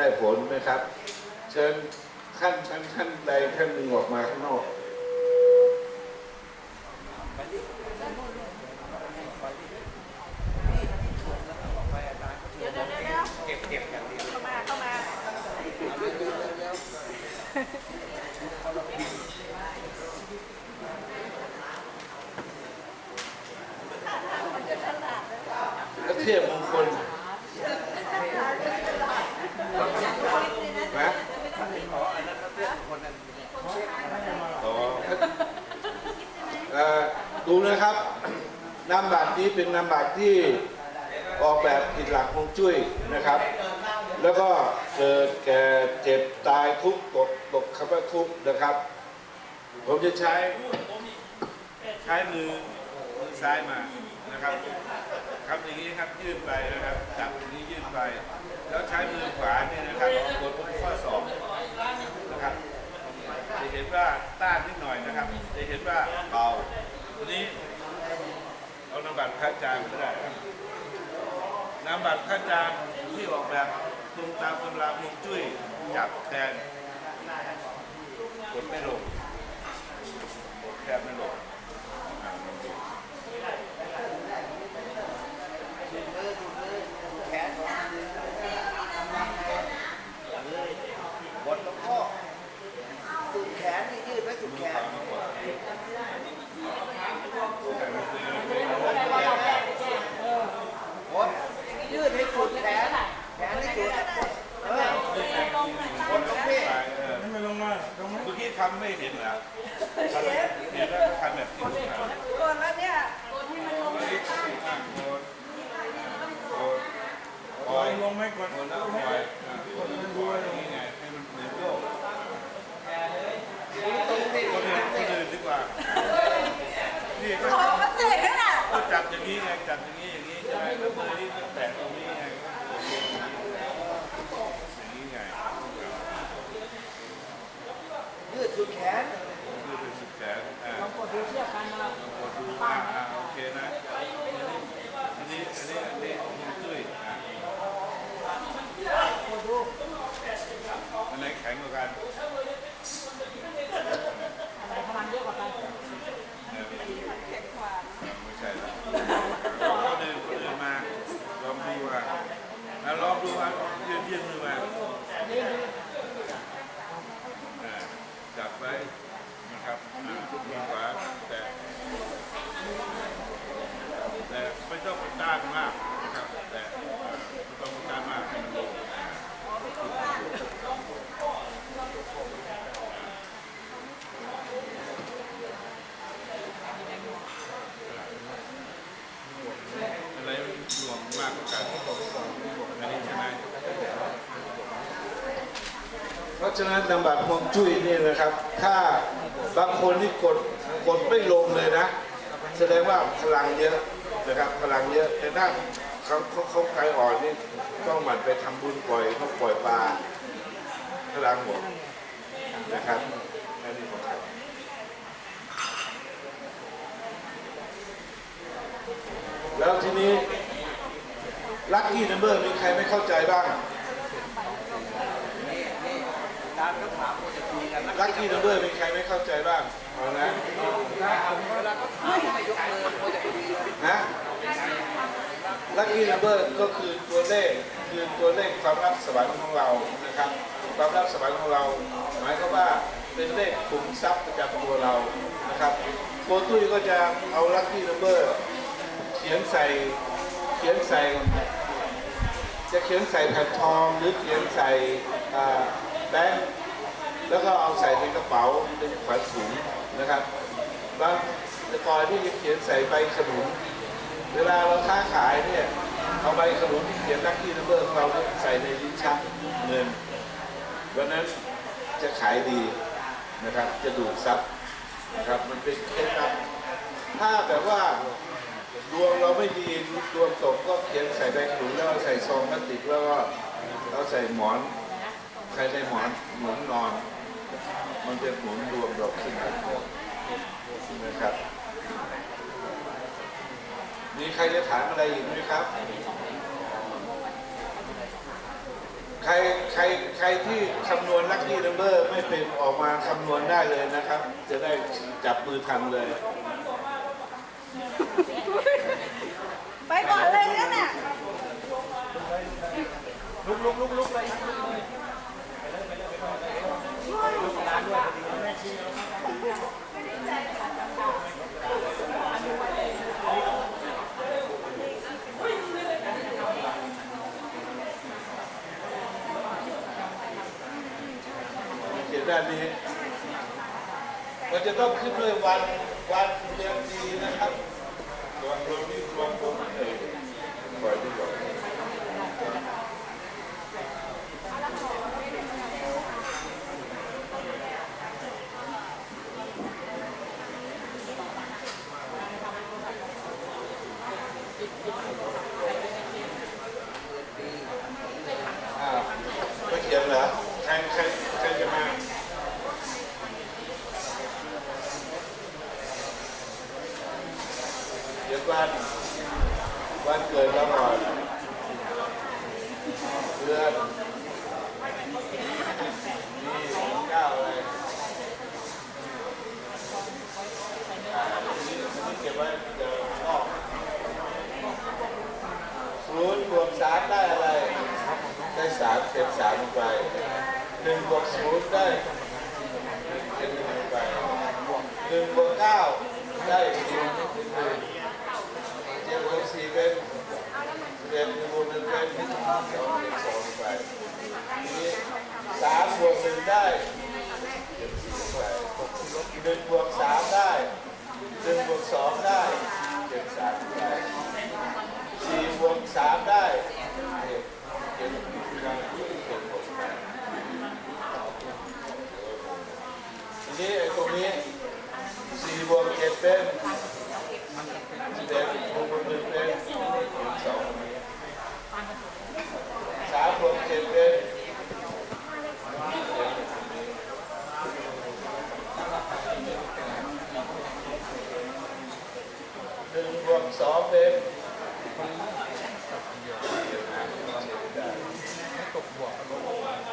ได้ผลนะครับ เชิญท่านท่านท่านใดท่านหนึ่งออกมาข้างนอก เดี๋ยวเดี๋ยวเดี๋ยวเดี๋ยว เก็บเก็บอย่างเดียว เข้ามาเข้ามา พระเทพมงคลนะอ๋อเอ่อดูนะครับนามบัตรนี้เป็นนามบัตรที่ออกแบบผิดหลักฮวงจุ้ยนะครับ แล้วก็เกิดแก่เจ็บตายทุกข์ตกตกคำว่าทุกข์นะครับ ผมจะใช้ใช้มือมือซ้ายมานะครับ ครับอย่างนี้ครับยื่นไปนะครับจับอย่างนี้ยื่นไป แล้วใช้มือขวาเนี่ยนะครับกดข้อศอกนะครับจะเห็นว่าต้านนิดหน่อยนะครับ จะเห็นว่าเบาทีนี้เอานามบัตรพระอาจารย์ก็ได้ครับนามบัตรพระอาจารย์ที่ออกแบบตรงตามตำราฮวงจุ้ยจับแทนกดไม่ลง แทบไม่ลงอ่าลองดูแขนบนแล้วก็สุดแขนนี่ยืดไว้สุดแขนบนยืดให้สุดแขน แขนให้สุดเออบนลงพี่ไม่ลงมาเมื่อกี้ทำไม่เห็นเหรอทำเห็น แล้วก็ทำแบบที่ผมทำ ก่อนแล้วเนี่ยกดให้มันลง อันนี้คืออะโดนโดนปล่อยลงไม่ก่อนโดนแล้วปล่อยอะโดนแล้วปล่อยอย่างนี้ไงให้มันเหมือนโยก ตรงนี้ คนอื่นคนอื่นดีกว่า นี่ก็ ขอมาเสกให้น่ะ ก็จับอย่างนี้ไงจับอย่างนี้อย่างนี้ใช่ไหมแล้วมือนี่ก็แตะตรงนี้ไงอย่างนี้ไง ยืดสุดแขน คือเป็นสุดแสนอ่าลองกดดูเทียบกันนะลองกดดูอ่าอ่าโอเคนะ อันนี้อันนี้อันนี้อันนี้ฮวงจุ้ยอะอันไหนแข็งกว่ากัน พลังเยอะกว่ากัน เนี่ยไม่ใช่แล้วลองคนอื่นคนอื่นมา ลองดูอะอะลองดูอะยืนยืนมือมาอ่าจับไว้นะครับอ่ามือขวาแต่แต่ไม่ต้องไปต้านมากนะครับ แต่ไม่ต้องไปต้านมากให้มันลงอ่าอะไรมันหน่วงมากกว่ากันอันนี้ใช่ไหม เพราะ ฉะนั้นนามบัตรฮวงจุ้ยนี่นะครับ ถ้าบางคนที่กดกดไม่ลงเลยนะ แสดงว่าพลังเยอะนะครับ พลังเยอะแต่ถ้าเขาเขาเขาใครอ่อนนี่ต้องหมั่นไปทำบุญปล่อยเขาปล่อยปลาพลังหมดนะครับอันนี้ของเขาแล้วทีนี้ลัคกี้นัมเบอร์มีใครไม่เข้าใจบ้าง ตามคำถามคนจะคุยกันนะลัคกี้นัมเบอร์มีใครไม่เข้าใจบ้างเอานะเวลาเขาถามไม่ยกมือคนจะคุยเลยนะลัคกี้นัมเบอร์ก็คือตัวเลขคือตัวเลขความลับสวรรค์ของเรานะครับ ความลับสวรรค์ของเรา หมายความว่าเป็นเลขขุมทรัพย์ประจำตัวเรานะครับโกตุ้ยก็จะเอาลัคกี้นัมเบอร์เขียนใส่เขียนใส่จะเขียนใส่แผ่นทองหรือเขียนใส่อ่า แบงค์แล้วก็เอาใส่ในกระเป๋าเป็นขวัญถุงนะครับบางต่ก่อนที่จะเขียนใส่ใบขนุนเวลาเราค้าขายเนี่ยเอาใบขนุนที่เขียนลัคกี้นัมเบอร์ของเราใส่ในลิ้นชักเงินวันนั้นจะขายดีนะครับ จะดูดซับนะครับมันเป็นเคล็ดลับถ้าแบบว่าดวงเราไม่ดีดวงตกก็เขียนใส่ใบขนุนแล้วใส่ซองพลาสติกแล้วก็เอาใส่หมอน ใส่ในหมอนหมุนนอน มันจะหมุนดวงเราขึ้นมานะครับ มีใครจะถามอะไรอีกไหมครับ ใครใครใครที่คำนวณลัคกี้นัมเบอร์ไม่เป็นออกมาคำนวณได้เลยนะครับ จะได้จับมือทำเลยไปก่อนเลยนั่นน่ะลุกลุกลุกลุกเลยร้านด้วยพอดีแม่ชี้ เขียนด้านนี้มันจะต้องขึ้นด้วยวันวันเดือนปีนะครับรวมรวมที่รวมผมเองปล่อยดีกว่าอ้าวไม่เขียนเหรอใครใครใครจะมา เดี๋ยววันวันเกิดเราก่อนเดือนมีเก้าอะไรอ่าอันนี้อันนี้เก็บไว้เดี๋ยวออกศูนย์บวกสามได้อะไร ได้สามเต็มสามลงไปหนึ่งบวกศูนย์ได้เต็มหนึ่งลงไป หนึ่งบวกเก้าได้สิบหนึ่งเจ็ดบวกสี่เป็นเจ็ดบวกหนึ่งเป็นสองเป็นสองไปทีนี้สามบวกหนึ่งได้เจ็ดสี่ไปหนึ่งบวกสามได้หนึ่งบวกสองได้เจ็ดสามไปสี่บวกสามได้เจ็ดทีนี้ตรงนี้ สี่บวกเจ็ดเป็นเด็กบวกหนึ่งเป็นสองสาบวกเจ็ดเป็นหนึ่งบวกสองเป็น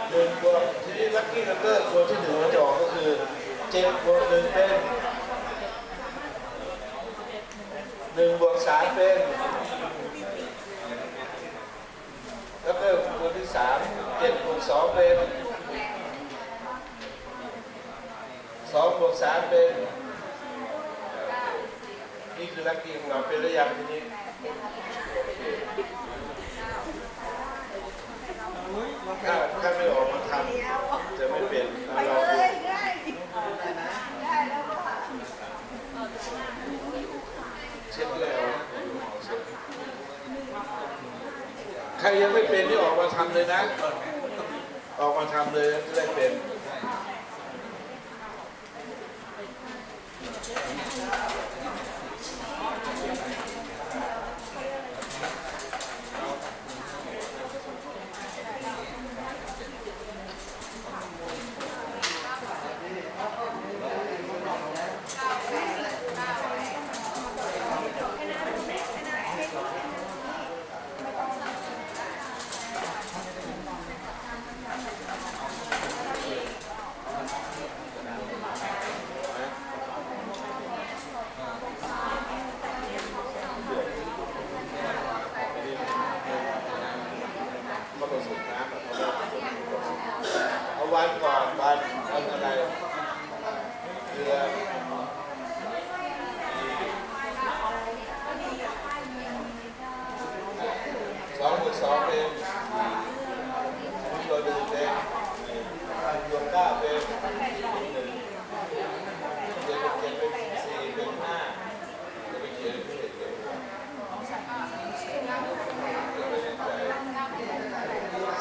หนึ่งบวกทีนี้ลัคกี้นัมเบอร์ตัวที่หนึ่งเราจะออกก็คือ เจ็ดบวกหนึ่งเป็น หนึ่งบวกสามเป็น แล้วก็ตัวที่สามเจ็ดบวกสองเป็นสองบวกสามเป็น นี่คือลักกี้ของเราเป็นระยะทีนี้ถ้าถ้าไม่ออกมาทำจะไม่เป็นไปเรา เลยง่ายได้แล้วก็ เช็ดแล้ว ใครยังไม่เป็นนี่ออกมาทำเลยนะ ออกมาทำเลยจะได้เป็น ก็ผสมน้ำแบบเอาวันก่อนวันวันอะไรเดือนสองบวกสองเป็นตัวหนึ่งเป็นหนึ่งบวกเก้าเป็นหนึ่งเจ็ดบวกเจ็ดเป็นสี่เป็นห้าจะไปเขียนไม่เห็นเลย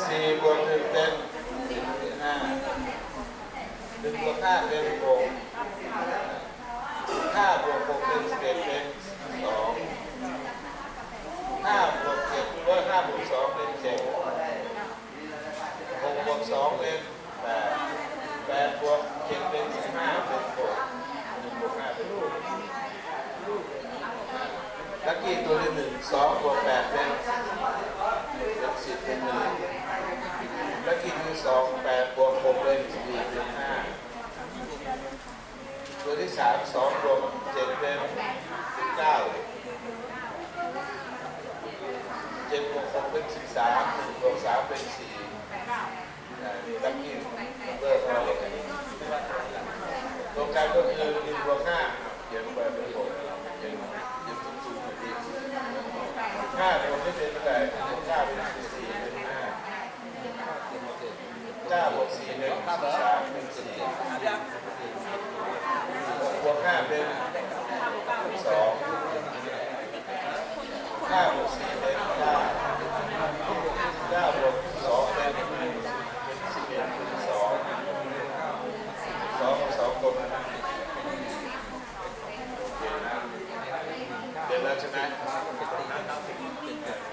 สี่บวกหนึ่งเป็นห้าหนึ่งบวกห้าเป็นหกห้าบวกหกเป็นสิบเอ็ดเป็นสองห้าบวกเจ็ดเว่าห้าบวกสองเป็นเจ็ดหกบวกสองเป็นแปดแปดบวกเจ็ดเป็นสิบห้าเป็นหกหนึ่งบวกห้าเป็นหก ลักกี้ตัวที่หนึ่งสองบวกแปดเป็นเป็นสิบเป็นหนึ่งที่สองแปดบวกหกเป็นสี่เป็นห้าตัวที่สามสองบวกเจ็ดเป็นสิบเก้าเจ็ดบวกหกเป็นสิบสามหนึ่งบวกสามเป็นสี่อ่านี่ตั้เบอร์ของเราตรงกางก็คือหนึ่งบวกห้าเขียนไปเป็นหกเขียนเขียนสูงๆแบบนี้ ห้าบวกไม่เป็นเท่าไหร่เก้าเป็นสี่เป็นห้าเก้าบวกสี่เป็นสามเป็นสี่บวกห้าเป็นสองห้าบวกสี่เป็นเก้าเก้าบวกสองเป็นเป็นสิบเอ็ดเป็นสองสองกับสองคนนะโอเคนะเดี๋ยวเราชนะ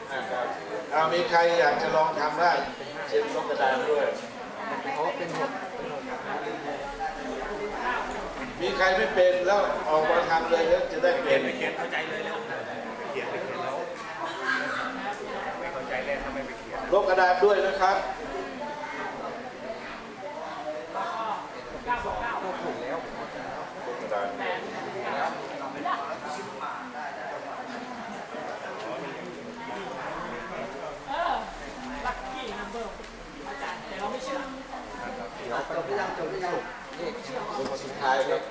ห้าเก้าสิบเอา มีใครอยากจะลองทำบ้างเช็ดลงกระดานด้วยมีใครไม่เป็นแล้วออกมาทำเลยแล้วจะได้เป็นเขียนเข้าใจเลยแล้วเขียนไปเขียนแล้วไม่เข้าใจเลยทำไมไปเขียนลบกระดาษด้วยนะครับ เก้าบวกเก้า ลบกระดาษ เออลัคกี้นัมเบอร์อาจารย์แต่เราไม่เชื่อ จบหรือยังจบหรือยังลบสุดท้ายครับ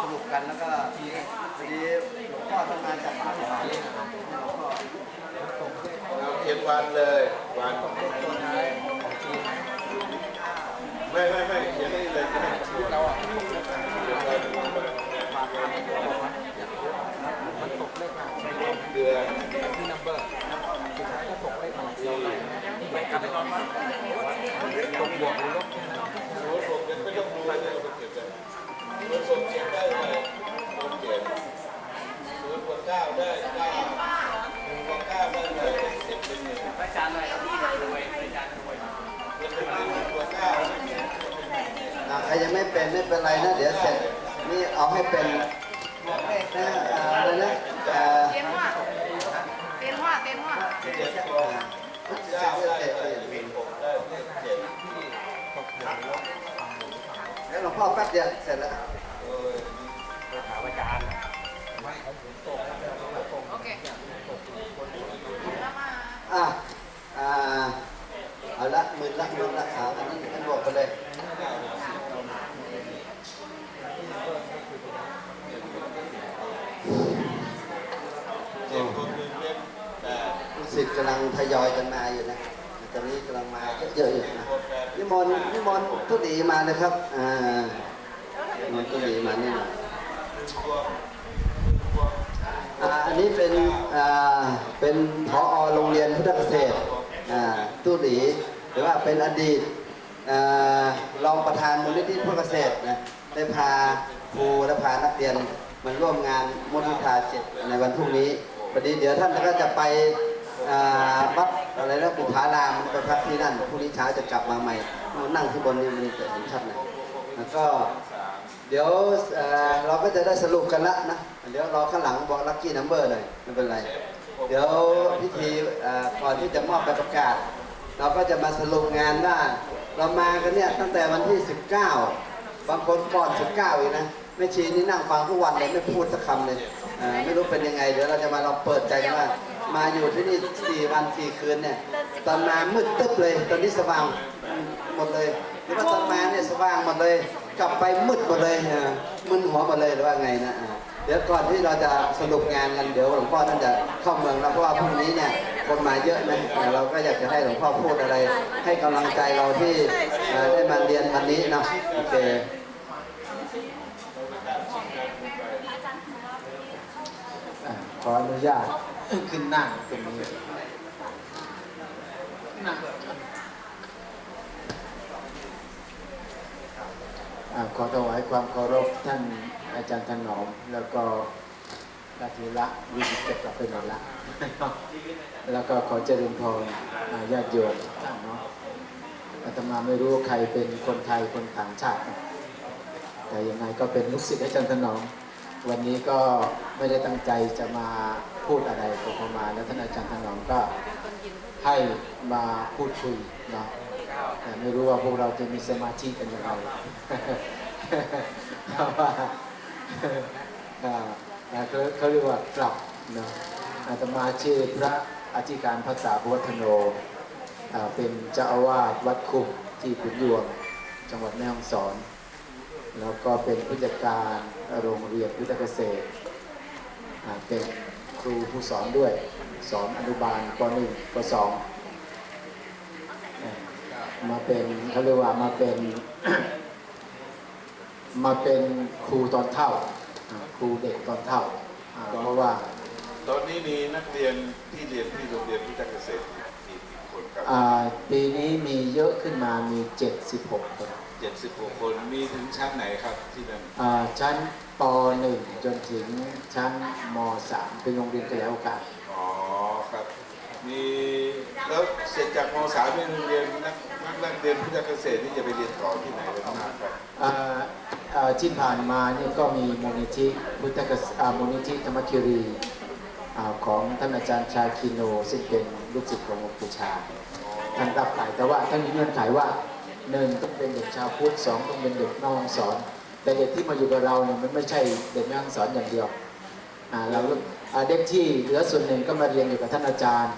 สรุปกันแล้วก็พอดีหลวงพ่อทำงานจากป่าที่ป่าเอาเขียนวันเลยวันไม่ไม่ไม่เขียนนี่เลยก็ได้เราอะ เขียนวันเดือนที่นัมเบอร์สุดท้ายก็ตกเลขของเราเลยไปกลับไปนอนวัดตกบวกหรือลบโน้ตผมไม่ต้องดูเลยเราเขียนกันโน้ตผมเขียนได้เลยผมเขียนศูนย์บวกเก้าได้เก้าหนึ่งบวกเก้าได้เลยสิบเป็นหนึ่งอาจารย์อะไรวยอาจารย์รวยเป็นหนึ่งบวกเก้าใครยังไม่เป็นไม่เป็นไรนะเดี๋ยวเสร็จนี่เอาให้เป็นนะอะไรนะ เต็มว่าเต็มว่าเต็มว่าเจ็ดบวเก้าได้เป็นหกได้เลขเจ็ดแล้วหลวงพ่อแป๊บเดียวเสร็จแล้วออถามอาจารย์โอเคอะอ่าเอาละมื่นละมื่นละอ่าอันนี้อันบวกไปเลย เจ็ดบวกหนึ่งเป็นแปด ลูกศิษย์กำลังทยอยกันมาอยู่นะตอนนี้กำลังมาเยอะๆอยู่นะนิมนต์นิมนต์ทุดีมาเลยครับอ่านิมนต์ทุดีมานี่น่อยบวกบวกอ่าอันนี้เป็นอ่าเป็นพอโรงเรียนพุทธเกษตรอ่าทุดีหรือว่าเป็นอดีตอ่ารองประธานมูลนิธิพุทธเกษตรนะได้พาครูและพานักเรียนมาร่วมงานมุทิตาเจ็ดในวันพรุ่งนี้พอดีเดี๋ยวท่านก็จะไป วัดอะไรนะปุพารามไปพักที่นั่นพรุ่งนี้เช้าจะกลับมาใหม่นั่งที่บนนี้มันจะเห็นชัดหน่อยแล้วก็เดี๋ยวเราก็จะได้สรุปกันละนะ เดี๋ยวรอข้างหลังบอกลัคกี้นัมเบอร์เลยไม่เป็นไร เดี๋ยวพิธีก่อนที่จะมอบประกาศ เราก็จะมาสรุปงานว่าเรามากันเนี่ยตั้งแต่วันที่ 19 บางคนก่อน 19 อีกนะแม่ชีนี่นั่งฟังทุกวันเลยไม่พูดสักคำเลยไม่รู้เป็นยังไง เดี๋ยวเราจะมาลองเปิดใจกันว่า มาอยู่ที่นี่4วัน4คืนเนี่ย ตอนมามืดตึ๊บเลย ตอนนี้สว่างหมดเลยหรือว่าตอนมาเนี่ยสว่างหมดเลย กลับไปมืดหมดเลยเออมึนหัวหมดเลยหรือว่าไงนะอ่าเดี๋ยวก่อนที่เราจะสรุปงานกันเดี๋ยวหลวงพ่อท่านจะเข้าเมืองแล้วเพราะว่าพรุ่งนี้เนี่ยคนมาเยอะนะเออเราก็อยากจะให้หลวงพ่อพูดอะไร ให้กำลังใจเราที่เอ่อได้มาเรียนวันนี้เนาะโอเคอะขออนุญาต ขึ้นนั่งตรงนี้นั่งอ่าขอถวายความเคารพท่านอาจารย์ถนอม แล้วก็ราธิระวิจิตรกับไปหมดละแล้วก็ขอเจริญพรญาติโยมท่านเนาะอาตมาไม่รู้ใครเป็นคนไทยคนต่างชาติ แต่ยังไงก็เป็นลูกศิษย์อาจารย์ถนอม วันนี้ก็ไม่ได้ตั้งใจจะมา พูดอะไรขอเข้ามาแล้วท่านอาจารย์ถนอมก็ให้มาพูดคุยนะแต่ไม่รู้ว่าพวกเราจะมีสมาธิกันยังไงเพราะว่าเขาเขาเรียกว่ากลับนะอาตมาชื่อพระอธิการภาษาพุทธโนเป็นเจ้าอาวาสวัดคุกที่ขุนยวงจังหวัดแม่ฮ่องสอน แล้วก็เป็นผู้จัดการโรงเรียนพุทธเกษตรเป็น ครูผู้สอนด้วย สอนอนุบาลป .1 ป .2 มาเป็นเขาเรียกว่ามาเป็นมาเป็นครูตอนเท่าอ่าครูเด็กตอนเท่าอ่าเพราะว่า ตอนนี้มีนักเรียนที่เรียนที่โรงเรียนพิทยเกษตรกี่คนครับอ่าปีนี้มีเยอะขึ้นมามี 76 คน 76 คนมีถึงชั้นไหนครับที่นั่นอ่าชั้น ป .1 จนถึงชั้นม .3 เป็นโรงเรียนขยายโอกาสอ๋อครับ มีแล้วเสร็จจากม .3 เป็นโรงเรียนนักนักนักเรียนพิทยเกษตรนี่จะไปเรียนต่อที่ไหนบ้างครับอ่าอ่าที่ผ่านมานี่ก็มีมูลนิธิพุทธกษอ่ามูลนิธิธรรมคิรีอ่าของท่านอาจารย์ชาคิโน ซึ่งเป็นลูกศิษย์ของหลวงปู่ชา ท่านรับสายแต่ว่าท่านมีเงื่อนไขว่าหนึ่งต้องเป็นเด็กชาวพุทธสองต้องเป็นเด็กนอกห้องสอน แต่เด็กที่มาอยู่กับเราเนี่ยมันไม่ใช่เด็กนอกห้องสอนอย่างเดียวอ่าเราอ่าเด็กที่เหลือส่วนหนึ่งก็มาเรียนอยู่กับท่านอาจารย์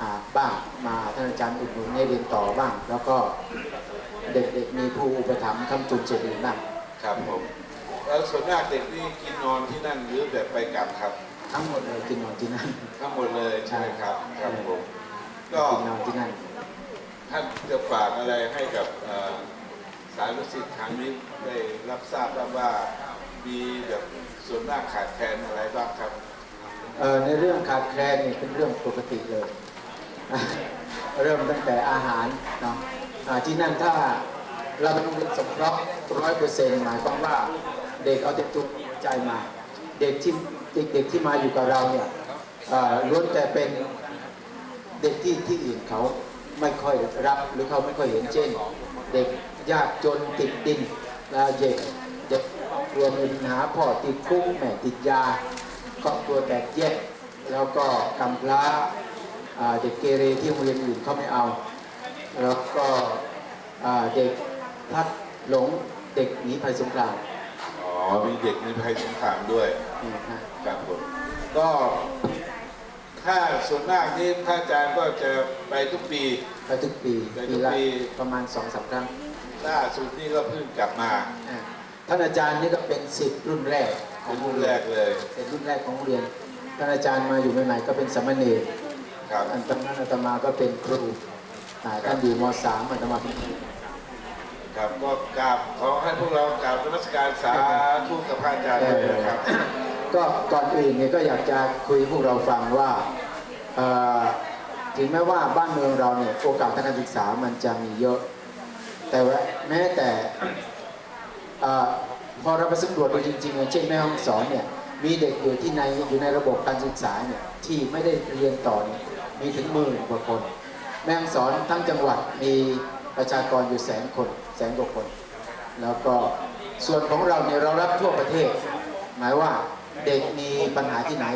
อ่าบ้างมาท่านอาจารย์อุดหนุนให้เรียนต่อบ้าง แล้วก็เด็กๆมีผู้อุปถัมภ์คำจุนเจริญบ้างครับผมแล้วส่วนมากเด็กนี่กินนอนที่นั่นหรือแบบไปกลับครับ ทั้งหมดเลยกินนอนที่นั่นทั้งหมดเลยใช่ไหมครับครับผมก็กินนอนที่นั่นท่านจะฝากอะไรให้กับ เอ่อสายลูกศิษย์ครั้งนี้ได้รับทราบบ้างว่ามีแบบส่วนมากขาดแคลนอะไรบ้างครับในเรื่องขาดแคลนนี่เป็นเรื่องปกติเลย เริ่มตั้งแต่อาหารเนาะที่นั่นถ้าเราเป็นโรงเรียนสงเคราะห์ร้อยเปอร์เซ็นต์หมายความว่าเด็กเอาแต่ตัวหัวใจมา เด็กที่เด็กๆที่มาอยู่กับเราเนี่ยล้วนแต่เป็นเด็กที่ที่อื่นเขาไม่ค่อยรับหรือเขาไม่ค่อยเห็นเช่น เด็ก ยากจนติดดินนะเด็กเด็กครอบครัวมีปัญหาพ่อติดคุกแม่ติดยาครอบครัวแตกแยกแล้วก็กำพร้าอ่าเด็กเกเรที่โรงเรียนอื่นเขาไม่เอา แล้วก็อ่าเด็กพลัดหลงเด็กหนีภัยสงครามอ๋อมีเด็กมีภัยสงครามด้วยนี่นะครับผมก็ถ้าส่วนมากนี่ท่านอาจารย์ก็จะไปทุกปีไปทุกปีไปทุปีกละปีประมาณสองสามครั้ง ล่าสุดนี่ก็เพิ่งกลับมา อ่าท่านอาจารย์นี่ก็เป็นสิทธิ์รุ่นแรกของโรรุ่งนเรีแรยนกเลยเป็นรุ่นแรกของโรงเรียนท่านอาจารย์มาอยู่ใหม่ๆก็เป็นสามเณรครับ อันตอนนั้นอาตมาก็เป็นครูอ่าท่านอยู่มสามอาตมาเป็นครู ครับก็กราบขอให้พวกเรากราบนมัสการสาธุกับพระอาจารย์ด้วยนะครับ ก็ก่อนอื่นเนี่ยก็อยากจะคุยให้พวกเราฟังว่าเอ่อถึงแม้ว่าบ้านเมืองเราเนี่ยโอกาสทางการศึกษามันจะมีเยอะ แต่ว่าแม้แต่พอเราไปสำรวจดูจริงๆเช่นแม่ห้องสอนเนี่ยมีเด็กอยู่ที่ในอยู่ในระบบการศึกษาเนี่ยที่ไม่ได้เรียนต่อเนี่ยมีถึงหมื่นกว่าคน แม่ห้องสอนทั้งจังหวัดมีประชากรอยู่แสนคนแสนกว่าคน แล้วก็ส่วนของเราเนี่ยเรารับทั่วประเทศ หมายว่าเด็กมีปัญหาที่ไหน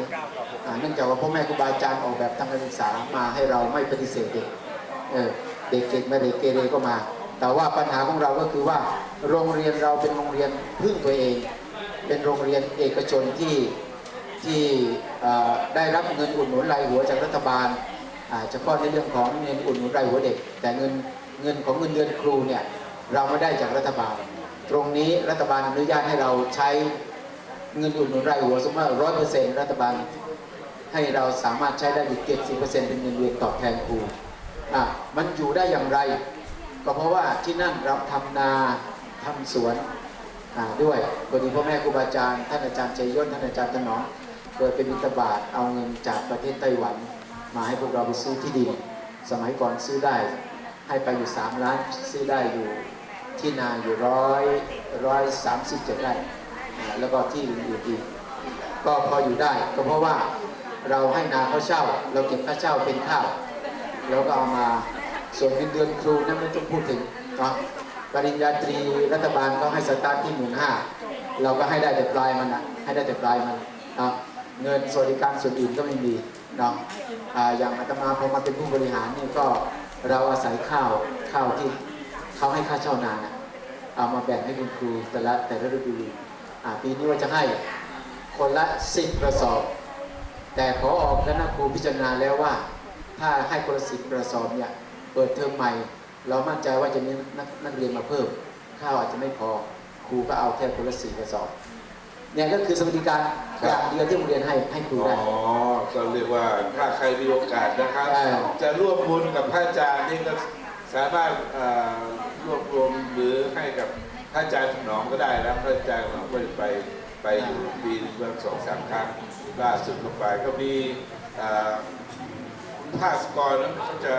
เนื่องจากว่าพ่อแม่ครูบาอาจารย์ออกแบบทางการศึกษามาให้เราไม่ปฏิเสธเด็กเออเด็กเก่งไม่เด็กเกเรก็มา แต่ว่าปัญหาของเราก็คือว่า โรงเรียนเราเป็นโรงเรียนพึ่งตัวเอง เป็นโรงเรียนเอกชนที่ที่ได้รับเงินอุดหนุนรายหัวจากรัฐบาลเฉพาะในเรื่องของเงินอุดหนุนรายหัวเด็ก แต่เงินเงินของเงินเดือนครูเนี่ยเราไม่ได้จากรัฐบาล ตรงนี้รัฐบาลอนุญาตให้เราใช้เงินอุดหนุนรายหัวสมมติร้อยเปอร์เซ็นต์รัฐบาลให้เราสามารถใช้ได้อยู่เจ็ดสิบเปอร์เซ็นต์เป็นเงินเดือนตอบแทนครูอะมันอยู่ได้อย่างไร ก็เพราะว่าที่นั่นเราทำนาทำสวนด้วยพอดีพ่อแม่ครูบาอาจารย์ท่านอาจารย์ชัยยศท่านอาจารย์ถนอมเคยเป็นมิตรบาทเอาเงินจากประเทศไต้หวัน มาให้พวกเราไปซื้อที่ดิน สมัยก่อนซื้อได้ ให้ไปอยู่ 3 ล้านซื้อได้อยู่ที่นาอยู่ร้อยร้อยสามสิบเจ็ดไร่แล้วก็ที่อื่นอีกก็พออยู่ได้ก็เพราะว่าเราให้นาเขาเช่า เราเก็บค่าเช่าเป็นข้าวแล้วก็เอามา ส่วนเงินเดือนครูนั่นไม่ต้องพูดถึงเนาะปริญญาตรีรัฐบาลก็ให้สตาร์ทที่หมื่นห้าเราก็ให้ได้แต่ปลายมันนะให้ได้แต่ปลายมันเนาะเงินสวัสดิการส่วนอื่นก็ไม่มีเนาะอย่างอาตมาพอมาเป็นผู้บริหารนี่ก็เราอาศัยข้าวข้าวที่เขาให้ค่าเช่านานะเอามาแบ่งให้คุณครูแต่ละแต่ละฤดูปีนี้ว่าจะให้คนละสิบกระสอบ แต่ขอออกคณะครูพิจารณาแล้วว่า ถ้าให้คนละสิบกระสอบเนี่ย เปิดเทอมใหม่ เรามั่นใจว่าจะมีนักนักเรียนมาเพิ่ม ข้าวอาจจะไม่พอครูก็เอาแค่คนละสี่กระสอบเนี่ยก็คือสวัสดิการอย่างเดียวที่โรงเรียนให้ให้ครูอ๋ได้อก็เรียกว่าถ้าใครมีโอกาสนะครับ ใช่ จะร่วมบุญกับพระอาจารย์นี่ก็สามารถเอ่อรวบรวมหรือให้กับพระอาจารย์ถนอมก็ได้แล้วพระอาจารย์ถนอมก็จะไปไปอยู่ปีเมื่อสองสามครั้งล่าสุดลงไปก็มีเอ่อภาสกรนั้นเขาจะ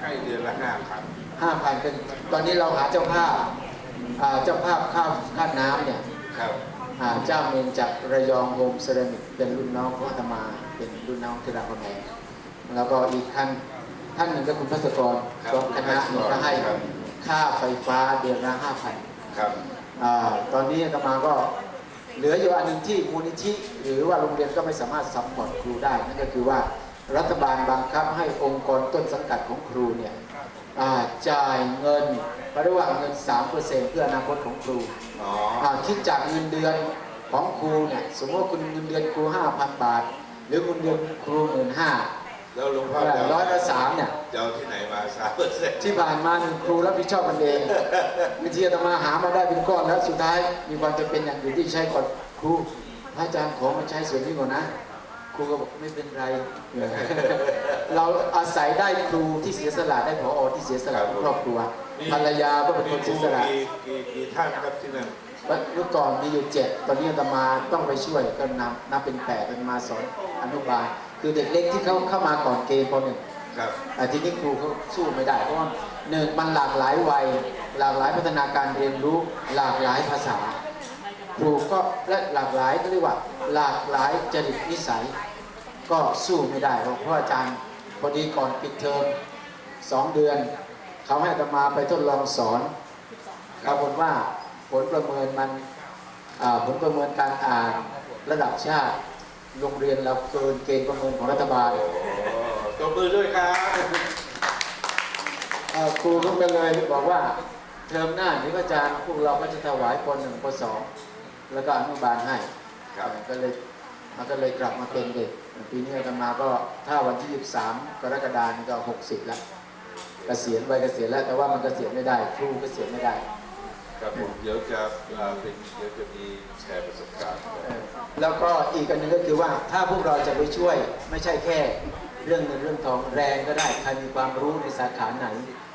ให้เดือนละห้าพันห้าพันเป็นตอนนี้เราหาเจ้าภาพอ่าเจ้าภาพค่าค่าน้ำเนี่ยครับอ่าเจ้าเมืองจากระยองโฮมเซรามิกเป็นรุ่นน้องของอาตมาเป็นรุ่นน้องที่รามคำแหงแล้วก็อีกท่านท่านหนึ่งก็คุณพัสกรครับของคณะนี่ก็ให้ครับค่าไฟฟ้าเดือนละห้าพันครับอ่าตอนนี้อาตมาก็เหลืออยู่อันหนึ่งที่มูลนิธิหรือว่าโรงเรียนก็ไม่สามารถซัพพอร์ตครูได้นั่นก็คือว่า รัฐบาลบังคับให้องค์กรต้นสังกัดของครูเนี่ยอ่าจ่ายเงินเขาเรียกว่าเงิน 3%เพื่ออนาคตของครูอ๋ออ่าคิดจากเงินเดือนของครูเนี่ยสมมติว่าคุณเงินเดือนครู 5,000 บาท หรือเงินเดือนครูหมื่นห้าแล้วหลวงพ่อจะร้อยละสามเนี่ยจะเอาที่ไหนมาสามเปอร์เซ็นต์ที่ผ่านมานี่ครูรับผิดชอบกันเองบางทีอาตมาหามาได้เป็นก้อนแล้วสุดท้ายมีความจำเป็นอย่างอื่นที่ใช้ก่อนครูพระอาจารย์ขอมาใช้ส่วนนี้ก่อนนะ ครูก็บอกไม่เป็นไร เราอาศัยได้ครูที่เสียสละได้ผอที่เสียสละของครอบครัวภรรยาก็เป็นคนเสียสละกี่กี่กี่ท่านครับที่นั่นเมื่อก่อนมีอยู่เจ็ดตอนนี้อาตมาต้องไปช่วยก็นับนับเป็นแปดเป็นมาสอนอนุบาลคือเด็กเล็กที่เขาเข้ามาก่อนเกณฑ์ปหนึ่งครับแต่ทีนี้ครูเขาสู้ไม่ได้เพราะว่าหนึ่งมันหลากหลายวัยหลากหลายพัฒนาการเรียนรู้หลากหลายภาษาครูก็และหลากหลายก็เรียกว่าหลากหลายจริตนิสัย ก็สู้ไม่ได้เพราะอาจารย์พอดีก่อนปิดเทอมสองเดือน เขาให้อาตมาไปทดลองสอนปรากฏว่าผลประเมินมันอ่าผลประเมินการอ่านระดับชาติ โรงเรียนเราเกินเกณฑ์ประเมินของรัฐบาลโอ้ตบมือด้วยครับเอ่อครูก็เลยบอกว่าเทอมหน้านี้อาจารย์พวกเราก็จะถวายปหนึ่งปสองแล้วก็อนุบาลให้ครับก็เลยมันก็เลยกลับมาเป็นเด็ก ปีนี้อาตมาก็ถ้าวันที่ 23 กรกฎาคมนี่ก็ 60 แล้วเกษียณวัยเกษียณแล้วแต่ว่ามันเกษียณไม่ได้ครูเกษียณไม่ได้ครับผมเดี๋ยวจะเอ่อเป็นเดี๋ยวจะมีแชร์ประสบการณ์เออแล้วก็อีกอันหนึงก็คือว่าถ้าพวกเราจะไปช่วยไม่ใช่แค่เรื่องเงินเรื่องทองแรงก็ได้ใครมีความรู้ในสาขาไหน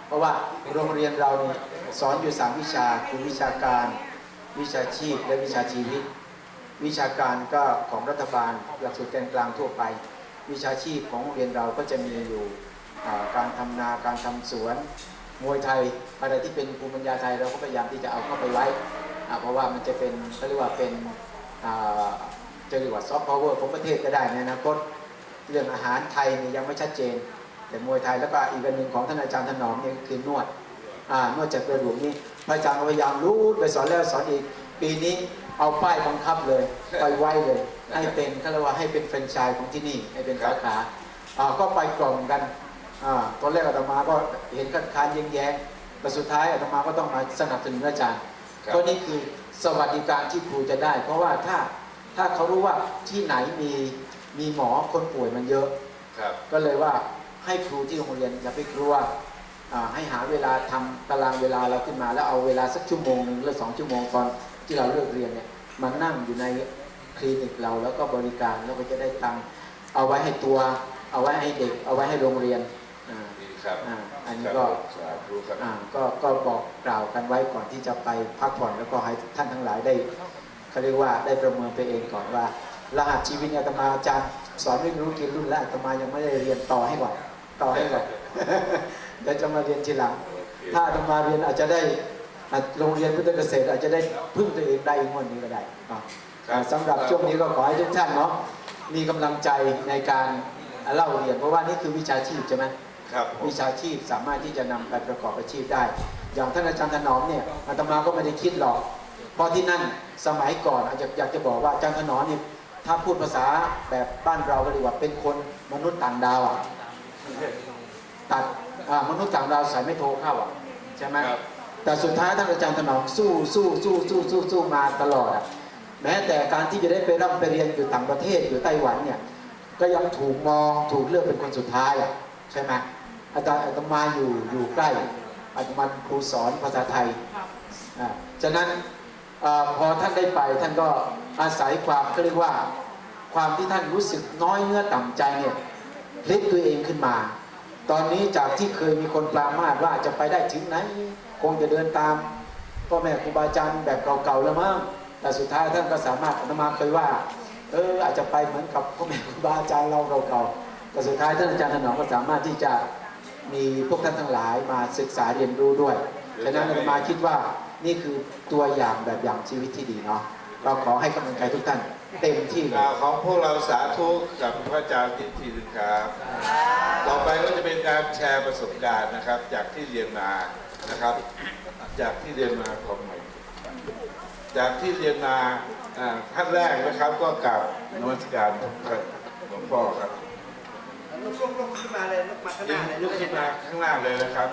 เพราะว่าโรงเรียนเราเนี่ยสอนอยู่ 3 วิชาคือวิชาการ วิชาชีพและวิชาชีวิต วิชาการก็ของรัฐบาลหลักสูตรแกนกลางทั่วไป วิชาชีพของโรงเรียนเราก็จะมีอยู่การทำนาการทำสวนมวยไทยอะไรที่เป็นภูมิปัญญาไทยเราก็พยายามที่จะเอาเข้าไปไว้เพราะว่ามันจะเป็นเขาเรียกว่าเป็นจะเรียกว่าซอฟต์พาวเวอร์ของประเทศก็ได้ในอนาคตเรื่องอาหารไทยเนี่ยยังไม่ชัดเจน แต่มวยไทยแล้วก็อีกอันหนึ่งของท่านอาจารย์ถนอมเนี่ยคือนวดนวดจากกระดูกนี่พระอาจารย์พยายามรู้ไปสอนแล้วสอนอีกปีนี้ เอาป้ายบังคับเลยไปไว้เลย ให้เป็นเขาเรียกว่าให้เป็นแฟรนไชส์ของที่นี่ให้เป็นสาขาอ่าก็ไปกล่อมกันอ่าตอนแรกอาตมาก็เห็นคัดค้านแย้งๆแต่สุดท้ายอาตมาก็ต้องมาสนับสนุนอาจารย์ครับเพราะนี่คือสวัสดิการที่ครูจะได้ เพราะว่าถ้าถ้าเขารู้ว่าที่ไหนมีมีหมอคนป่วยมันเยอะครับก็เลยว่าให้ครูที่โรงเรียนอย่าไปกลัวอ่าให้หาเวลาทำตารางเวลาเราขึ้นมา แล้วเอาเวลาสักชั่วโมงหนึ่งหรือสองชั่วโมงตอน ที่เราเลิกเรียนเนี่ยมานั่งอยู่ในคลินิกเราแล้วก็บริการแล้วก็จะได้ตังค์เอาไว้ให้ตัว เอาไว้ให้เด็ก เอาไว้ให้โรงเรียนอ่าดีครับอ่าอันนี้ครับก็สาธุครับอ่าก็ก็บอกกล่าวกันไว้ก่อนที่จะไปพักผ่อนแล้วก็ให้ท่านทั้งหลายได้เขาเรียกว่าได้ประเมินตัวเองก่อนว่า รหัสชีวิตเนี่ยอาตมาอาจารย์สอนไม่รู้กี่รุ่นแล้วอาตมายังไม่ได้เรียนต่อให้ก่อนต่อให้ก่อนเดี๋ยวจะมาเรียนทีหลัง ถ้าอาตมาเรียนอาจจะได้อะ โรงเรียนพุทธเกษตรอาจจะได้พึ่งตัวเองได้อีกวันนี้ก็ได้อะครับสำหรับช่วงนี้ก็ขอให้ทุกท่านเนาะมีกำลังใจในการเล่าเรียนเพราะว่านี่คือวิชาชีพใช่ไหมครับผมวิชาชีพสามารถที่จะนำไปประกอบอาชีพได้ อย่างท่านอาจารย์ถนอมเนี่ยอาตมาก็ไม่ได้คิดหรอก เพราะที่นั่นสมัยก่อนอาจจะอยากจะบอกว่าอาจารย์ถนอมเนี่ยถ้าพูดภาษาแบบบ้านเราก็เรียกว่าเป็นคนมมนุษย์ต่างดาวอะตัดอ่ามนุษย์ต่างดาวสายไม่โทรเข้าอะใช่ไหมครับ แต่สุดท้ายท่านอาจารย์ถนอมสู้สู้สู้สู้สู้สู้มาตลอดอะแม้แต่การที่จะได้ไปร่ำไปเรียนอยู่ต่างประเทศอยู่ไต้หวันเนี่ยก็ยังถูกมองถูกเลือกเป็นคนสุดท้ายอะใช่ไหมอาจารย์อาตมาอยู่อยู่ใกล้อาตมาครูสอนภาษาไทยครับอ่าฉะนั้นอาพอท่านได้ไปท่านก็อาศัยความก็เรียกว่าความที่ท่านรู้สึกน้อยเนื้อต่ำใจเนี่ยพลิกตัวเองขึ้นมา ตอนนี้จากที่เคยมีคนปรามาสว่าจะไปได้ถึงไหน คงจะเดินตามพ่อแม่ครูบาอาจารย์แบบเก่าๆแล้วมั้งแต่สุดท้ายท่านก็สามารถอาตมาเคยว่าเอออาจจะไปเหมือนกับพ่อแม่ครูบาอาจารย์เราเก่าๆแต่สุดท้ายท่านอาจารย์ถนอมก็สามารถที่จะมีพวกท่านทั้งหลายมาศึกษาเรียนรู้ด้วยฉะนั้นอาตมาคิดว่านี่คือตัวอย่างแบบอย่างชีวิตที่ดีเนาะเราขอให้กำลังใจทุกท่าน เต็มที่เลยกล่าวของพวกเราสาธุกับพระอาจารย์ทิทีหนึงครับ ต่อไปก็จะเป็นการแชร์ประสบการณ์นะครับ จากที่เรียนมานะครับ จากที่เรียนมาของใหม่ จากที่เรียนมาอ่าท่านแรกนะครับก็กราบนมัสการหลวงพ่อครับลุกลุกลุกขึ้นมาเลยลุกมาข้างหน้าเลยลุกขึ้นมาข้างหน้าเลยนะครับ